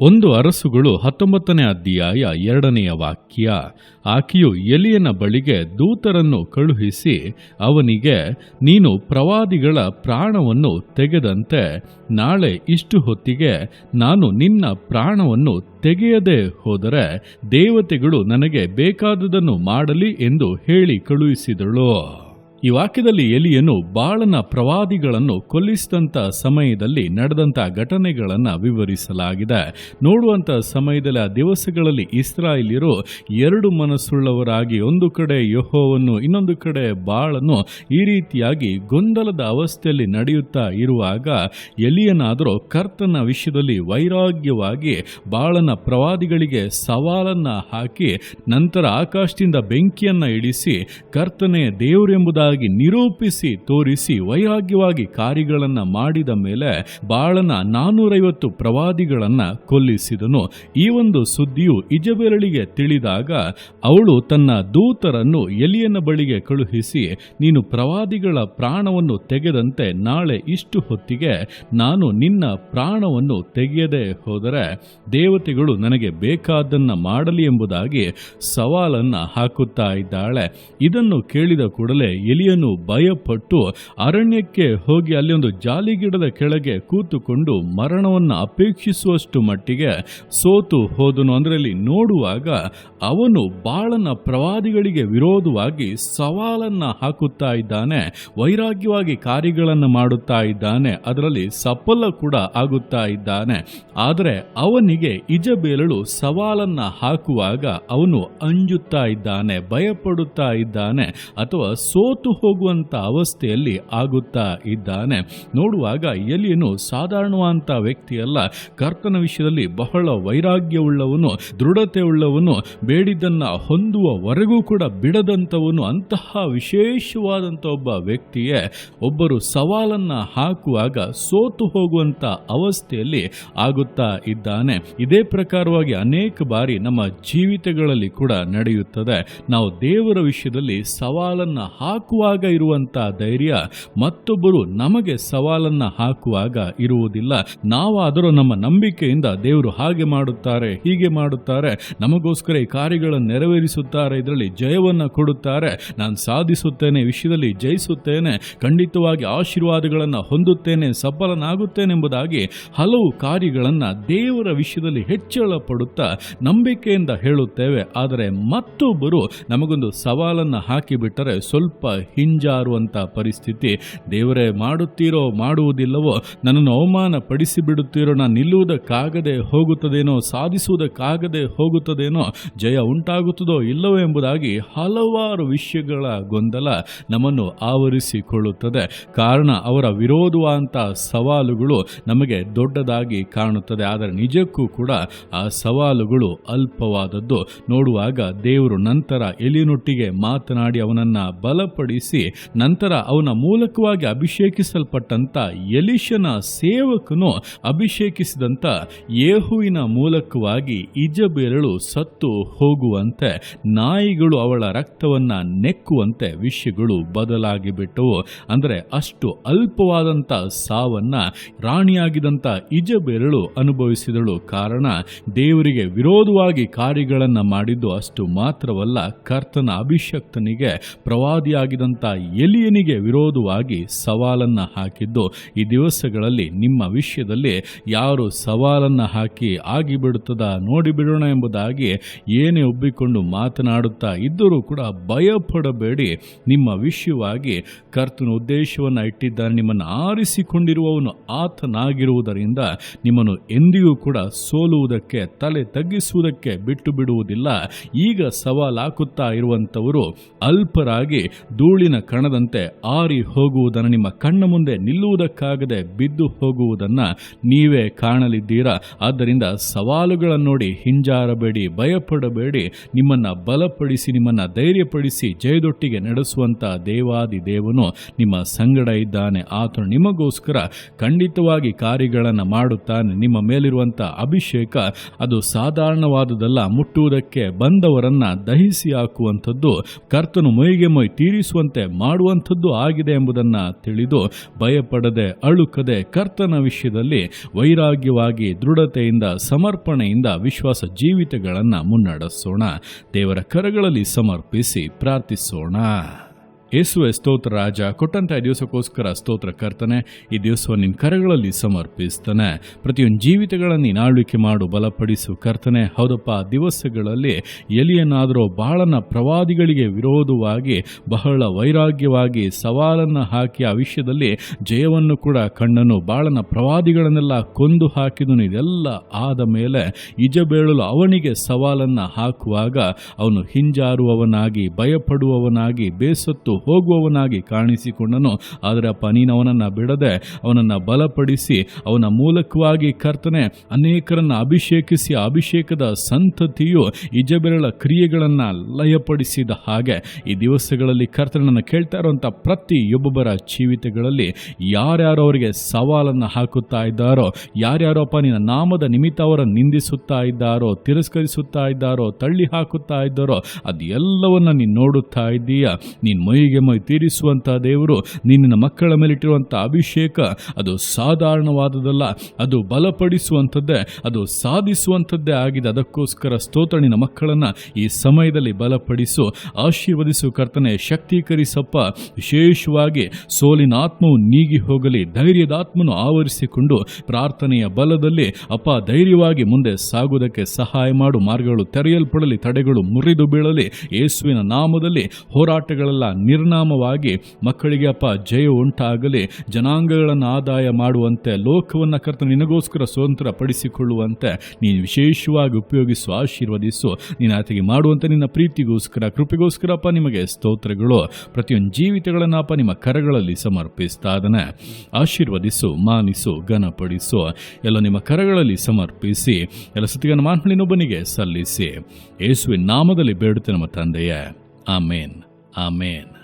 ಒಂದು ಅರಸುಗಳು ಹತ್ತೊಂಬತ್ತನೇ ಅಧ್ಯಾಯ ಎರಡನೆಯ ವಾಕ್ಯ, ಆಕೆಯು ಎಲಿಯನ ಬಳಿಗೆ ದೂತರನ್ನು ಕಳುಹಿಸಿ ಅವನಿಗೆ, ನೀನು ಪ್ರವಾದಿಗಳ ಪ್ರಾಣವನ್ನು ತೆಗೆದಂತೆ ನಾಳೆ ಇಷ್ಟು ಹೊತ್ತಿಗೆ ನಾನು ನಿನ್ನ ಪ್ರಾಣವನ್ನು ತೆಗೆಯದೆ ಹೋದರೆ ದೇವತೆಗಳು ನನಗೆ ಬೇಕಾದುದನ್ನು ಮಾಡಲಿ ಎಂದು ಹೇಳಿ ಕಳುಹಿಸಿದಳು. ಈ ವಾಕ್ಯದಲ್ಲಿ ಎಲಿಯನು ಬಾಳನ ಪ್ರವಾದಿಗಳನ್ನು ಕೊಲ್ಲಿಸಿದಂಥ ಸಮಯದಲ್ಲಿ ನಡೆದಂಥ ಘಟನೆಗಳನ್ನು ವಿವರಿಸಲಾಗಿದೆ. ನೋಡುವಂಥ ಸಮಯದಲ್ಲಿ ಆ ದಿವಸಗಳಲ್ಲಿ ಇಸ್ರಾಯೇಲಿಯರು ಎರಡು ಮನಸ್ಸುಳ್ಳವರಾಗಿ, ಒಂದು ಕಡೆ ಯಹೋವನ್ನು ಇನ್ನೊಂದು ಕಡೆ ಬಾಳನ್ನು ಈ ರೀತಿಯಾಗಿ ಗೊಂದಲದ ಅವಸ್ಥೆಯಲ್ಲಿ ನಡೆಯುತ್ತಾ ಇರುವಾಗ ಎಲಿಯನಾದರೂ ಕರ್ತನ ವಿಷಯದಲ್ಲಿ ವೈರಾಗ್ಯವಾಗಿ ಬಾಳನ ಪ್ರವಾದಿಗಳಿಗೆ ಸವಾಲನ್ನ ಹಾಕಿ, ನಂತರ ಆಕಾಶದಿಂದ ಬೆಂಕಿಯನ್ನು ಇಳಿಸಿ ಕರ್ತನೇ ದೇವರೆಂಬುದಾಗಿ ನಿರೂಪಿಸಿ, ತೋರಿಸಿ, ವೈರಾಗ್ಯವಾಗಿ ಕಾರ್ಯಗಳನ್ನ ಮಾಡಿದ ಮೇಲೆ ಬಾಳನ ನಾನೂರೈವತ್ತು ಪ್ರವಾದಿಗಳನ್ನ ಕೊಲ್ಲಿಸಿದನು. ಈ ಒಂದು ಸುದ್ದಿಯು ಇಜಬೆರಳಿಗೆ ತಿಳಿದಾಗ, ಅವಳು ತನ್ನ ದೂತರನ್ನು ಎಲಿಯನ ಬಳಿಗೆ ಕಳುಹಿಸಿ, ನೀನು ಪ್ರವಾದಿಗಳ ಪ್ರಾಣವನ್ನು ತೆಗೆದಂತೆ ನಾಳೆ ಇಷ್ಟು ಹೊತ್ತಿಗೆ ನಾನು ನಿನ್ನ ಪ್ರಾಣವನ್ನು ತೆಗೆಯದೆ ಹೋದರೆ, ದೇವತೆಗಳು ನನಗೆ ಬೇಕಾದ್ದನ್ನ ಮಾಡಲಿ ಎಂಬುದಾಗಿ ಸವಾಲನ್ನ ಹಾಕುತ್ತಾ ಇದ್ದಾಳೆ. ಇದನ್ನು ಕೇಳಿದ ಕೂಡಲೇ ಎಲಿಯನು ಭಯಪಟ್ಟು ಅರಣ್ಯಕ್ಕೆ ಹೋಗಿ ಅಲ್ಲಿ ಒಂದು ಜಾಲಿಗಿಡದ ಕೆಳಗೆ ಕೂತುಕೊಂಡು ಮರಣವನ್ನು ಅಪೇಕ್ಷಿಸುವಷ್ಟು ಮಟ್ಟಿಗೆ ಸೋತು ಹೋದನು. ಅದರಲ್ಲಿ ನೋಡುವಾಗ ಅವನು ಬಾಳನ ಪ್ರವಾದಿಗಳಿಗೆ ವಿರೋಧವಾಗಿ ಸವಾಲನ್ನ ಹಾಕುತ್ತಾ ಇದ್ದಾನೆ, ವೈರಾಗ್ಯವಾಗಿ ಕಾರ್ಯಗಳನ್ನು ಮಾಡುತ್ತಾ ಇದ್ದಾನೆ, ಅದರಲ್ಲಿ ಸಫಲ ಕೂಡ ಆಗುತ್ತಾ ಇದ್ದಾನೆ. ಆದರೆ ಅವನಿಗೆ ಇಜಬೇಲಳು ಸವಾಲನ್ನ ಹಾಕುವಾಗ ಅವನು ಅಂಜುತ್ತಾ ಇದ್ದಾನೆ, ಭಯಪಡುತ್ತಾ ಇದ್ದಾನೆ ಅಥವಾ ಸೋತು ಹೋಗುವಂತ ಅವಸ್ಥೆಯಲ್ಲಿ ಆಗುತ್ತಾ ಇದ್ದಾನೆ. ನೋಡುವಾಗ ಎಲಿಯನು ಸಾಧಾರಣವಾದಂಥ ವ್ಯಕ್ತಿಯಲ್ಲ. ಕರ್ತನ ವಿಷಯದಲ್ಲಿ ಬಹಳ ವೈರಾಗ್ಯವುಳ್ಳವನು ದೃಢತೆ ಉಳ್ಳವನು ಬೇಡಿದ್ದನ್ನು ಹೊಂದುವವರೆಗೂ ಕೂಡ ಬಿಡದಂತವನು ಅಂತಹ ವಿಶೇಷವಾದಂಥ ಒಬ್ಬ ವ್ಯಕ್ತಿಯೇ. ಒಬ್ಬರು ಸವಾಲನ್ನು ಹಾಕುವಾಗ ಸೋತು ಹೋಗುವಂತ ಅವಸ್ಥೆಯಲ್ಲಿ ಆಗುತ್ತಾ ಇದ್ದಾನೆ. ಇದೇ ಪ್ರಕಾರವಾಗಿ ಅನೇಕ ಬಾರಿ ನಮ್ಮ ಜೀವಿತಗಳಲ್ಲಿ ಕೂಡ ನಡೆಯುತ್ತದೆ. ನಾವು ದೇವರ ವಿಷಯದಲ್ಲಿ ಸವಾಲನ್ನ ಹಾಕುವಾಗ ಇರುವಂತ ಧೈರ್ಯ ಮತ್ತೊಬ್ಬರು ನಮಗೆ ಸವಾಲನ್ನ ಹಾಕುವಾಗ ಇರುವುದಿಲ್ಲ. ನಾವಾದರೂ ನಮ್ಮ ನಂಬಿಕೆಯಿಂದ ದೇವರು ಹಾಗೆ ಮಾಡುತ್ತಾರೆ, ಹೀಗೆ ಮಾಡುತ್ತಾರೆ, ನಮಗೋಸ್ಕರ ಈ ಕಾರ್ಯಗಳನ್ನು ನೆರವೇರಿಸುತ್ತಾರೆ, ಇದರಲ್ಲಿ ಜಯವನ್ನು ಕೊಡುತ್ತಾರೆ. ನಾನು ಸಾಧಿಸುತ್ತೇನೆ ವಿಷಯದಲ್ಲಿ ಜಯಿಸುತ್ತೇನೆ, ಖಂಡಿತವಾಗಿ ಆಶೀರ್ವಾದಗಳನ್ನು ಹೊಂದುತ್ತೇನೆ, ಸಫಲನಾಗುತ್ತೇನೆ ಎಂಬುದಾಗಿ ಹಲವು ಕಾರ್ಯಗಳನ್ನು ದೇವರ ವಿಷಯದಲ್ಲಿ ಹೆಚ್ಚಳ ಪಡುತ್ತಾ ನಂಬಿಕೆಯಿಂದ ಹೇಳುತ್ತೇವೆ. ಆದರೆ ಮತ್ತೊಬ್ಬರು ನಮಗೊಂದು ಸವಾಲನ್ನು ಹಾಕಿಬಿಟ್ಟರೆ ಸ್ವಲ್ಪ ಹಿಂಜಾರುವಂತ ಪರಿಸ್ಥಿತಿ, ದೇವರೇ ಮಾಡುತ್ತೀರೋ ಮಾಡುವುದಿಲ್ಲವೋ, ನನ್ನನ್ನು ಅವಮಾನ ಪಡಿಸಿ ಬಿಡುತ್ತೀರೋ ನಾನು ನಿಲ್ಲುವುದಕ್ಕಾಗದೆ ಹೋಗುತ್ತದೇನೋ, ಸಾಧಿಸುವುದಕ್ಕಾಗದೆ ಹೋಗುತ್ತದೇನೋ, ಜಯ ಉಂಟಾಗುತ್ತದೋ ಇಲ್ಲವೋ ಎಂಬುದಾಗಿ ಹಲವಾರು ವಿಷಯಗಳ ಗೊಂದಲ ನಮ್ಮನ್ನು ಆವರಿಸಿಕೊಳ್ಳುತ್ತದೆ. ಕಾರಣ ಅವರ ವಿರೋಧವಾದಂಥ ಸವಾಲುಗಳು ನಮಗೆ ದೊಡ್ಡದಾಗಿ ಕಾಣುತ್ತದೆ. ಆದರೆ ನಿಜಕ್ಕೂ ಕೂಡ ಆ ಸವಾಲುಗಳು ಅಲ್ಪವಾದದ್ದು. ನೋಡುವಾಗ ದೇವರು ನಂತರ ಎಲಿನೊಟ್ಟಿಗೆ ಮಾತನಾಡಿ ಅವನನ್ನು ಬಲಪಡಿಸಿ ನಂತರ ಅವನ ಮೂಲಕವಾಗಿ ಅಭಿಷೇಕಿಸಲ್ಪಟ್ಟಂತ ಎಲಿಶನ ಸೇವಕನು ಅಭಿಷೇಕಿಸಿದಂತ ಯೇಹುವಿನ ಮೂಲಕವಾಗಿ ಇಜಬೇರಳು ಸತ್ತು ಹೋಗುವಂತೆ, ನಾಯಿಗಳು ಅವಳ ರಕ್ತವನ್ನ ನೆಕ್ಕುವಂತೆ ವಿಷಯಗಳು ಬದಲಾಗಿ ಬಿಟ್ಟವು ಅಂದರೆ ಅಷ್ಟು ಅಲ್ಪವಾದಂಥ ಸಾವನ್ನ ರಾಣಿಯಾಗಿದ್ದಂಥ ಇಜಬೇರಳು ಅನುಭವಿಸಿದಳು. ಕಾರಣ ದೇವರಿಗೆ ವಿರೋಧವಾಗಿ ಕಾರ್ಯಗಳನ್ನು ಮಾಡಿದ್ದು ಅಷ್ಟು ಮಾತ್ರವಲ್ಲ, ಕರ್ತನ ಅಭಿಷಕ್ತನಿಗೆ ಪ್ರವಾದಿಯಾಗಿದ್ದಂಥ ಎಲಿಯನಿಗೆ ವಿರೋಧವಾಗಿ ಸವಾಲನ್ನು ಹಾಕಿದ್ದು, ಈ ದಿವಸಗಳಲ್ಲಿ ನಿಮ್ಮ ವಿಷಯದಲ್ಲಿ ಯಾರು ಸವಾಲನ್ನು ಹಾಕಿ ಆಗಿಬಿಡುತ್ತದ ನೋಡಿಬಿಡೋಣ ಎಂಬುದಾಗಿ ಏನೇ ಒಬ್ಬಿಕೊಂಡು ಮಾತನಾಡುತ್ತಾ ಇದ್ದರೂ ಕೂಡ ಭಯಪಡಬೇಡಿ. ನಿಮ್ಮ ವಿಷಯವಾಗಿ ಕರ್ತನ ಉದ್ದೇಶವನ್ನು ಇಟ್ಟಿದ್ದಾನೆ ನಿಮ್ಮನ್ನು ಆರಿಸಿಕೊಂಡಿರುವವನು ಆತನಾಗಿರುವುದರಿಂದ ನಿಮ್ಮನ್ನು ಎಂದಿಗೂ ಕೂಡ ಸೋಲುವುದಕ್ಕೆ, ತಲೆ ತಗ್ಗಿಸುವುದಕ್ಕೆ ಬಿಟ್ಟು ಬಿಡುವುದಿಲ್ಲ. ಈಗ ಸವಾಲು ಹಾಕುತ್ತಾ ಇರುವಂಥವರು ಅಲ್ಪರಾಗಿ ಧೂಳಿನ ಕಣದಂತೆ ಆರಿ ಹೋಗುವುದನ್ನು ನಿಮ್ಮ ಕಣ್ಣ ಮುಂದೆ ನಿಲ್ಲುವುದಕ್ಕಾಗದೆ ಬಿದ್ದು ಹೋಗುವುದನ್ನು ನೀವೇ ಕಾಣಲಿದ್ದೀರಾ? ಆದ್ದರಿಂದ ಸವಾಲುಗಳನ್ನು ನೋಡಿ ಹಿಂಜಾರಬೇಡಿ, ಭಯಪಡಬೇಡಿ. ನಿಮ್ಮನ್ನ ಬಲಪಡಿಸಿ, ನಿಮ್ಮನ್ನ ಧೈರ್ಯಪಡಿಸಿ ಜಯದೊಟ್ಟಿಗೆ ನಡೆಸುವಂತ ದೇವಾದಿ ದೇವನು ನಿಮ್ಮ ಸಂಗಡ ಇದ್ದಾನೆ. ಆತನು ನಿಮಗೋಸ್ಕರ ಖಂಡಿತವಾಗಿ ಕಾರ್ಯಗಳನ್ನು ಮಾಡುತ್ತಾನೆ. ನಿಮ್ಮ ಮೇಲಿರುವಂಥ ಅಭಿಷೇಕ ಅದು ಸಾಧಾರಣವಾದುದಲ್ಲ, ಮುಟ್ಟುವುದಕ್ಕೆ ಬಂದವರನ್ನ ದಹಿಸಿ ಹಾಕುವಂಥದ್ದು ಕರ್ತನು ಮೈಗೆ ಮೊಯ್ ತೀರಿಸುವಂತ ಬದುಕುವಂತೆ ಮಾಡುವಂಥದ್ದು ಆಗಿದೆ ಎಂಬುದನ್ನು ತಿಳಿದು ಭಯಪಡದೆ ಅಳುಕದೆ ಕರ್ತನ ವಿಷಯದಲ್ಲಿ ವೈರಾಗ್ಯವಾಗಿ ದೃಢತೆಯಿಂದ ಸಮರ್ಪಣೆಯಿಂದ ವಿಶ್ವಾಸ ಜೀವಿತಗಳನ್ನು ಮುನ್ನಡೆಸೋಣ. ದೇವರ ಕರಗಳಲ್ಲಿ ಸಮರ್ಪಿಸಿ ಪ್ರಾರ್ಥಿಸೋಣ. ಯೇಸುವೆ ಸ್ತೋತ್ರ ರಾಜ, ಕೊಟ್ಟಂತಹ ದಿವಸಕ್ಕೋಸ್ಕರ ಸ್ತೋತ್ರ ಕರ್ತನೆ, ಈ ದಿವಸವ ನಿನ್ನ ಕರಗಳಲ್ಲಿ ಸಮರ್ಪಿಸ್ತಾನೆ. ಪ್ರತಿಯೊಂದು ಜೀವಿತಗಳನ್ನು ನೀನು ಆಳ್ವಿಕೆ ಮಾಡು, ಬಲಪಡಿಸು ಕರ್ತನೆ. ಹೌದಪ್ಪ ದಿವಸಗಳಲ್ಲಿ ಎಲಿಯನಾದರೂ ಬಾಳನ ಪ್ರವಾದಿಗಳಿಗೆ ವಿರೋಧವಾಗಿ, ಬಹಳ ವೈರಾಗ್ಯವಾಗಿ ಸವಾಲನ್ನು ಹಾಕಿ, ಆ ವಿಷಯದಲ್ಲಿ ಜಯವನ್ನು ಕೂಡ ಕಣ್ಣನು ಬಾಳನ ಪ್ರವಾದಿಗಳನ್ನೆಲ್ಲ ಕೊಂದು ಹಾಕಿದನು. ಇದೆಲ್ಲ ಆದ ಮೇಲೆ ಇಜಬೇಳಲು ಅವನಿಗೆ ಸವಾಲನ್ನು ಹಾಕುವಾಗ, ಅವನು ಹಿಂಜಾರುವವನಾಗಿ, ಭಯಪಡುವವನಾಗಿ, ಬೇಸತ್ತು ಹೋಗುವವನಾಗಿ ಕಾಣಿಸಿಕೊಂಡನು. ಆದರೆ ಅಪ್ಪ ನೀನು ಅವನನ್ನು ಬಿಡದೆ ಅವನನ್ನು ಬಲಪಡಿಸಿ ಅವನ ಮೂಲಕವಾಗಿ ಕರ್ತನೆ ಅನೇಕರನ್ನು ಅಭಿಷೇಕಿಸಿ ಅಭಿಷೇಕದ ಸಂತತಿಯು ಇಜಬೆರಳ ಕ್ರಿಯೆಗಳನ್ನು ಲಯಪಡಿಸಿದ ಹಾಗೆ ಈ ದಿವಸಗಳಲ್ಲಿ ಕರ್ತನನ್ನು ಕೇಳ್ತಾ ಇರುವಂಥ ಪ್ರತಿಯೊಬ್ಬೊಬ್ಬರ ಜೀವಿತಗಳಲ್ಲಿ ಯಾರ್ಯಾರು ಅವರಿಗೆ ಸವಾಲನ್ನು ಹಾಕುತ್ತಾ ಇದ್ದಾರೋ ಯಾರ್ಯಾರೋಪ್ಪ ನಿನ್ನ ನಾಮದ ನಿಮಿತ್ತ ಅವರ ನಿಂದಿಸುತ್ತಾ ಇದ್ದಾರೋ, ತಿರಸ್ಕರಿಸುತ್ತಾ ಇದ್ದಾರೋ ತಳ್ಳಿ ಹಾಕುತ್ತಾ ಇದ್ದಾರೋ, ಅದೆಲ್ಲವನ್ನ ನೀನು ನೋಡುತ್ತಾ ಇದ್ದೀಯ? ನೀನು ಮೈಗೆ ಮೈ ತೀರಿಸುವಂಥ ದೇವರು ನಿನ್ನ ಮಕ್ಕಳ ಮೇಲಿಟ್ಟಿರುವಂಥ ಅಭಿಷೇಕ, ಅದು ಸಾಧಾರಣವಾದದಲ್ಲ ಅದು ಬಲಪಡಿಸುವಂಥದ್ದೇ, ಅದು ಸಾಧಿಸುವಂಥದ್ದೇ ಆಗಿದೆ. ಅದಕ್ಕೋಸ್ಕರ ಸ್ತೋತ್ರ ನಿನ್ನ ಮಕ್ಕಳನ್ನು ಈ ಸಮಯದಲ್ಲಿ ಬಲಪಡಿಸು, ಆಶೀರ್ವದಿಸು, ಕರ್ತನೆ, ಶಕ್ತೀಕರಿಸಪ್ಪ. ವಿಶೇಷವಾಗಿ ಸೋಲಿನ ಆತ್ಮವು ನೀಗಿ ಹೋಗಲಿ, ಧೈರ್ಯದ ಆತ್ಮನು ಆವರಿಸಿಕೊಂಡು ಪ್ರಾರ್ಥನೆಯ ಬಲದಲ್ಲಿ ಅಪ್ಪ ಧೈರ್ಯವಾಗಿ ಮುಂದೆ ಸಾಗುವುದಕ್ಕೆ ಸಹಾಯ ಮಾಡು. ಮಾರ್ಗಗಳು ತೆರೆಯಲ್ಪಡಲಿ, ತಡೆಗಳು ಮುರಿದು ಬೀಳಲಿ. ಯೇಸುವಿನ ನಾಮದಲ್ಲಿ ಹೋರಾಟಗಳೆಲ್ಲ ನಿರ್ನಾಮವಾಗಿ ಮಕ್ಕಳಿಗೆ ಅಪ್ಪ ಜಯ ಉಂಟಾಗಲಿ, ಜನಾಂಗಗಳನ್ನು ಆದಾಯ ಮಾಡುವಂತೆ, ಲೋಕವನ್ನು ಕರ್ತ ನಿನಗೋಸ್ಕರ ಸ್ವತಂತ್ರ ಪಡಿಸಿಕೊಳ್ಳುವಂತೆ ನೀನು ವಿಶೇಷವಾಗಿ ಉಪಯೋಗಿಸುವ, ಆಶೀರ್ವದಿಸು. ನೀನು ಆತಗೆ ಮಾಡುವಂತೆ ನಿನ್ನ ಪ್ರೀತಿಗೋಸ್ಕರ ಕೃಪೆಗೋಸ್ಕರಪ್ಪ ನಿಮಗೆ ಸ್ತೋತ್ರಗಳು. ಪ್ರತಿಯೊಂದು ಜೀವಿತಗಳನ್ನಪ್ಪ ನಿಮ್ಮ ಕರಗಳಲ್ಲಿ ಸಮರ್ಪಿಸ್ತಾ ಆಶೀರ್ವದಿಸು, ಮಾನಿಸು, ಘನಪಡಿಸು. ಎಲ್ಲ ನಿಮ್ಮ ಕರಗಳಲ್ಲಿ ಸಮರ್ಪಿಸಿ, ಎಲ್ಲ ಸುತ್ತಿಗನ ಮಾನ್ಹಳಿನೊಬ್ಬನಿಗೆ ಸಲ್ಲಿಸಿ. ಯೇಸುವಿನ ನಾಮದಲ್ಲಿ ಬೇಡುತ್ತೆ ನಮ್ಮ ತಂದೆಯೇ. ಆಮೇನ್. ಆಮೇನ್.